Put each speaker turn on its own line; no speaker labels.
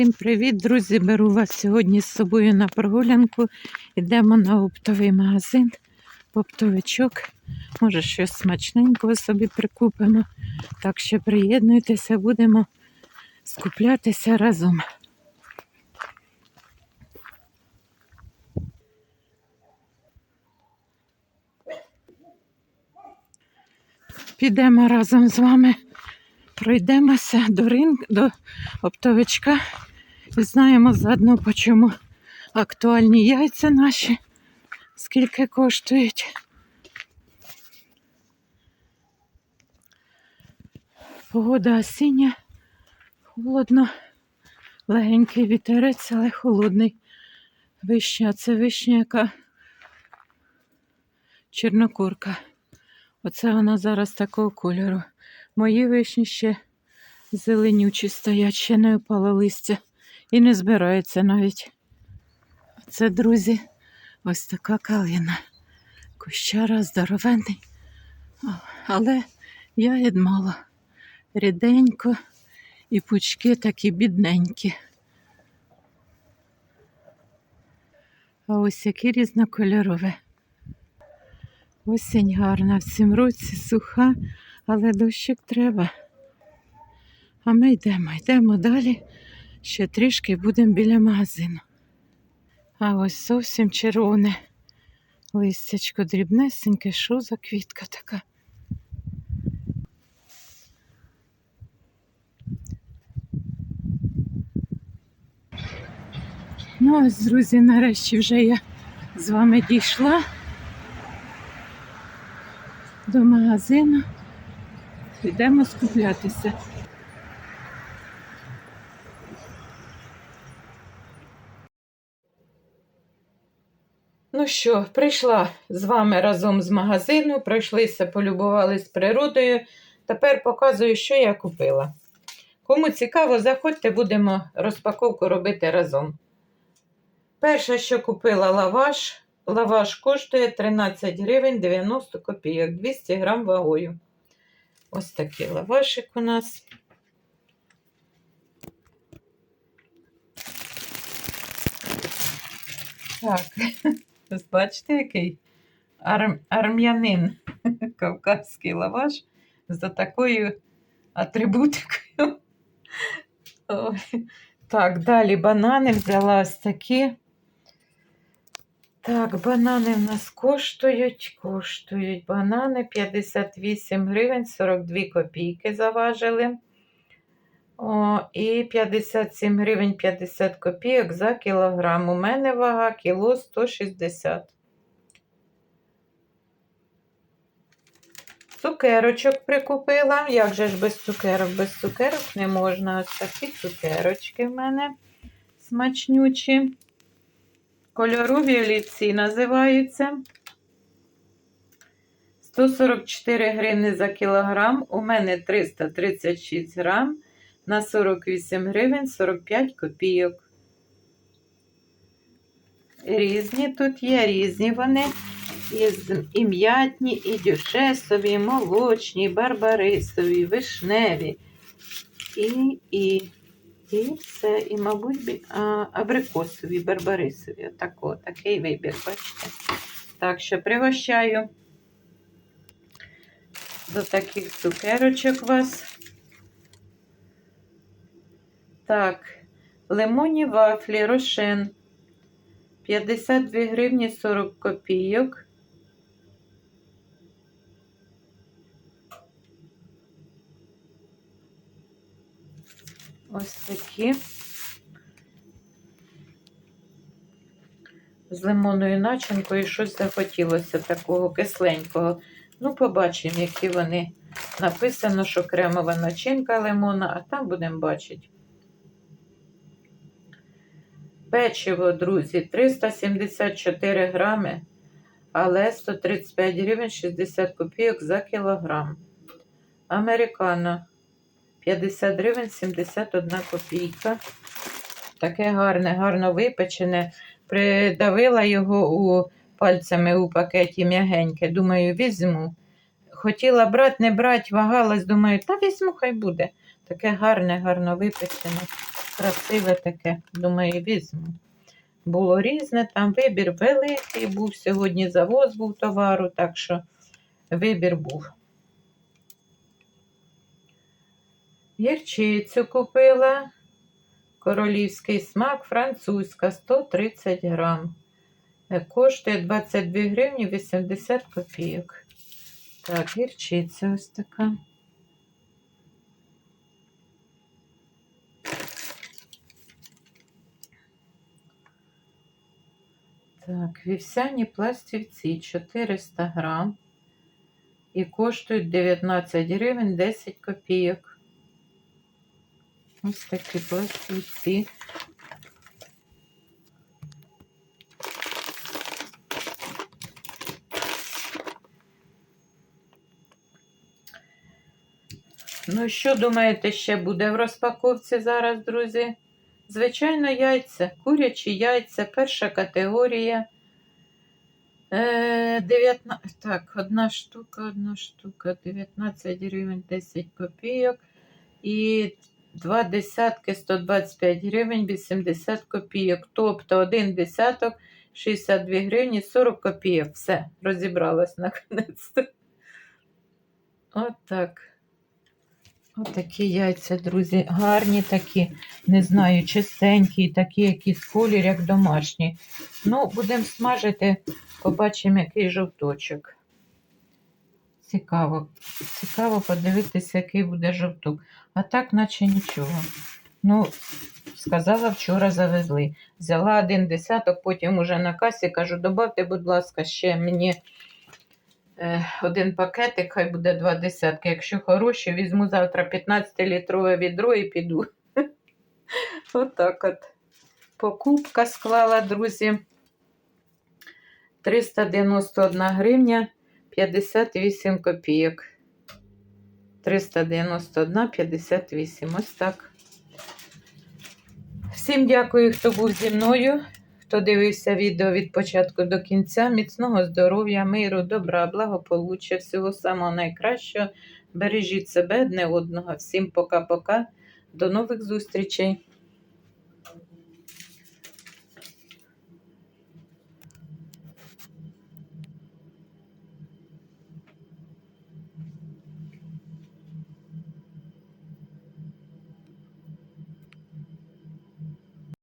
Всім привіт, друзі! Беру вас сьогодні з собою на прогулянку. Йдемо на оптовий магазин, оптовичок. Може, щось смачненького собі прикупимо. Так що приєднуйтеся, будемо скуплятися разом. Підемо разом з вами, пройдемося до ринку, до оптовичка знаємо заодно, по чому актуальні яйця наші, скільки коштують. Погода осіння, холодно, легенький вітерець, але холодний. Вишня, це вишня, яка чорнокурка. Оце вона зараз такого кольору. Мої вишні ще зеленючі стоять, ще не опало листя і не збирається навіть. Це, друзі, ось така калина. Кущара здоровенний. Але ягід мало. Ріденько і пучки такі бідненькі. А ось які різнокольорові. Осінь гарна в цім році, суха, але дощик треба. А ми йдемо, йдемо далі. Ще трішки будемо біля магазину. А ось зовсім червоне листячко дрібнесеньке, що за квітка така. Ну, ось, друзі, нарешті вже я з вами дійшла до магазину. Йдемо скуплятися. Ну що, прийшла з вами разом з магазину, пройшлися, полюбувались природою. Тепер показую, що я купила. Кому цікаво, заходьте, будемо розпаковку робити разом. Перше, що купила лаваш. Лаваш коштує 13 гривень 90 копійок, 200 грам вагою. Ось такий лавашик у нас. Так, ось бачите, який Ар... арм'янин, кавказький лаваш з такою атрибутикою. Ой. Так, далі банани взяла ось такі. Так, банани в нас коштують, коштують банани 58 гривень 42 копійки заважили. О, і 57 гривень 50 копійок за кілограм. У мене вага кіло 160. Цукерочок прикупила. Як же ж без цукерок? Без цукерок не можна. Ось такі цукерочки в мене смачнючі. Кольорові олівці називаються. 144 гривні за кілограм. У мене 336 грам на 48 гривень 45 копійок. Різні тут є, різні вони. І, м'ятні, і дюшесові, і молочні, і барбарисові, вишневі. І, і і все, і, мабуть, абрикосові, барбарисові. Отако, такий вибір, бачите. Так що пригощаю до таких цукерочок вас. Так, лимонні вафлі, рошен. 52 гривні 40 копійок. Ось такі. З лимонною начинкою щось захотілося такого кисленького. Ну, побачимо, які вони. Написано, що кремова начинка лимона, а там будемо бачити. Печиво, друзі, 374 грами, але 135 гривень 60 копійок за кілограм. Американо 50 гривень 71 копійка. Таке гарне, гарно випечене. Придавила його у пальцями у пакеті м'ягеньке. Думаю, візьму. Хотіла брати, не брати, вагалась, думаю, та візьму, хай буде. Таке гарне, гарно випечене. Красиве таке. Думаю, візьму. Було різне, там вибір великий був. Сьогодні завоз був товару, так що вибір був. Гірчицю купила. Королівський смак, французька, 130 грам. Коштує 22 гривні 80 копійок. Так, гірчиця ось така. Так, вівсяні пластівці 400 грам. І коштують 19 гривень 10 копійок. Ось такі пластівці. Ну, що думаєте, ще буде в розпаковці зараз, друзі? Звичайно, яйця, курячі яйця, перша категорія. Е, 19, так, одна штука, одна штука, 19 гривень 10 копійок. І два десятки 125 гривень 80 копійок. Тобто один десяток 62 гривні 40 копійок. Все, розібралась наконець-то. От. От такі яйця, друзі, гарні такі, не знаю, чистенькі, такі якісь колір, як домашні. Ну, будемо смажити, побачимо, який жовточок. Цікаво. Цікаво подивитися, який буде жовток. А так, наче нічого. Ну, сказала, вчора завезли. Взяла один десяток, потім уже на касі кажу, добавте, будь ласка, ще мені один пакетик, хай буде два десятки. Якщо хороші, візьму завтра 15-літрове відро і піду. Отак от. Покупка склала, друзі. 391 гривня 58 копійок. 391, 58. Ось так. Всім дякую, хто був зі мною, хто дивився відео від початку до кінця. Міцного здоров'я, миру, добра, благополуччя, всього самого найкращого. Бережіть себе одне одного. Всім пока-пока. До нових зустрічей!